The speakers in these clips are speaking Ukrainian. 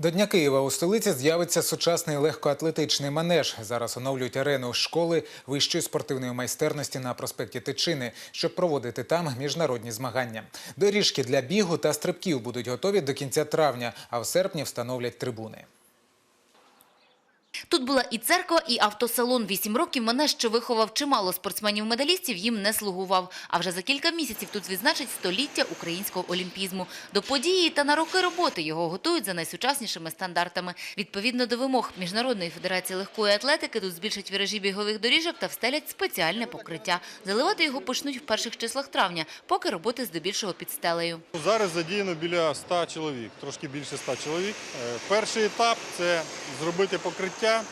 До Дня Києва у столиці з'явиться сучасний легкоатлетичний манеж. Зараз оновлюють арену школи вищої спортивної майстерності на проспекті Тичини, щоб проводити там міжнародні змагання. Доріжки для бігу та стрибків будуть готові до кінця травня, а в серпні встановлять трибуни. Тут була і церква, і автосалон. Вісім років мене, що виховав чимало спортсменів-медалістів, їм не слугував. А вже за кілька місяців тут відзначать століття українського олімпізму. До події та на роки роботи його готують за найсучаснішими стандартами. Відповідно до вимог Міжнародної федерації легкої атлетики, тут збільшать віражі бігових доріжок та встелять спеціальне покриття. Заливати його почнуть в перших числах травня, поки роботи здебільшого під стелею. Зараз задіяно біля 100 чоловік, трошки більше 100 чоловік. Е, Перший етап це зробити покриття,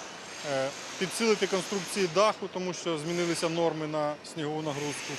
е, підсилити конструкції даху, тому що змінилися норми на снігову нагрузку,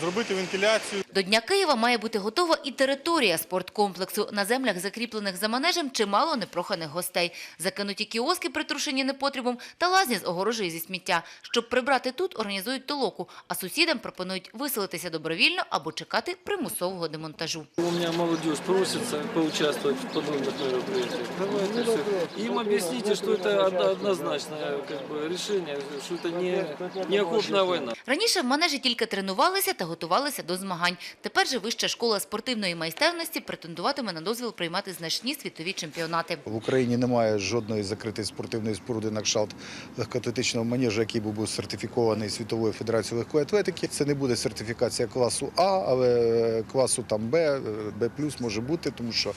зробити вентиляцію. До Дня Києва має бути готова і територія спорткомплексу. На землях, закріплених за манежем, чимало непроханих гостей. Закинуті кіоски, притрушені непотрібом, та лазні з огорожею зі сміття. Щоб прибрати тут, організують толоку, а сусідам пропонують виселитися добровільно або чекати примусового демонтажу. У меня молодежь просится поучаствовать в подобных мероприятиях. Давайте все. Им объясните, что это одно- однозначное как бы, решение, что это не, не окопная война. Раніше в манежі тільки тренувалися та готувалися до змагань. Тепер же Вища школа спортивної майстерності претендуватиме на дозвіл приймати значні світові чемпіонати. В Україні немає жодної закритої спортивної споруди на кшталт легкоатлетичного манежу, який би був сертифікований Світовою федерацією легкої атлетики. Це не буде сертифікація класу А, але класу там Б, Б може бути, тому що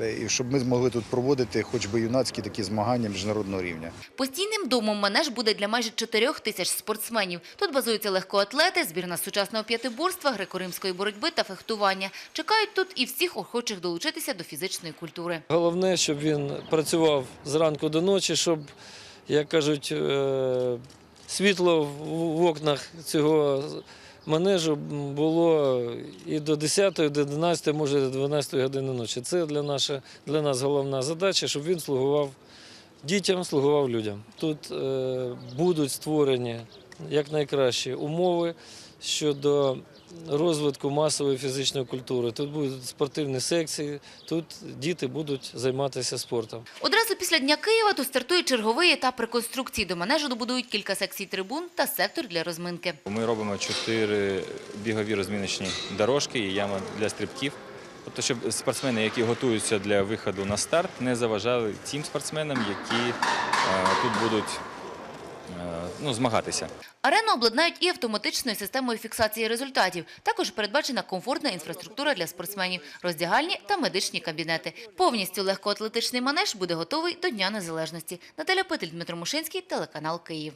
е, і щоб ми змогли тут проводити хоч би юнацькі такі змагання міжнародного рівня. Постійним домом манеж буде для майже 4 тисяч спортсменів. Тут базуються легкоатлети, збірна сучасного п'ятиборства, греко-римської боротьби та фехтування. Чекають тут і всіх охочих долучитися до фізичної культури. Головне, щоб він працював зранку до ночі, щоб, як кажуть, е, світло в окнах цього манежу було і до 10, до 11, може до 12 години ночі. Це для, наша, для нас головна задача, щоб він слугував дітям, слугував людям. Тут е, будуть створені якнайкращі умови щодо розвитку масової фізичної культури. Тут будуть спортивні секції, тут діти будуть займатися спортом. Одразу після Дня Києва тут стартує черговий етап реконструкції. До манежу добудують кілька секцій трибун та сектор для розминки. Ми робимо чотири бігові розміночні дорожки і ями для стрибків. Тобто, щоб спортсмени, які готуються для виходу на старт, не заважали тим спортсменам, які е, тут будуть ну, змагатися. Арену обладнають і автоматичною системою фіксації результатів. Також передбачена комфортна інфраструктура для спортсменів, роздягальні та медичні кабінети. Повністю легкоатлетичний манеж буде готовий до Дня Незалежності. Наталя Петель, Дмитро Мушинський, телеканал Київ.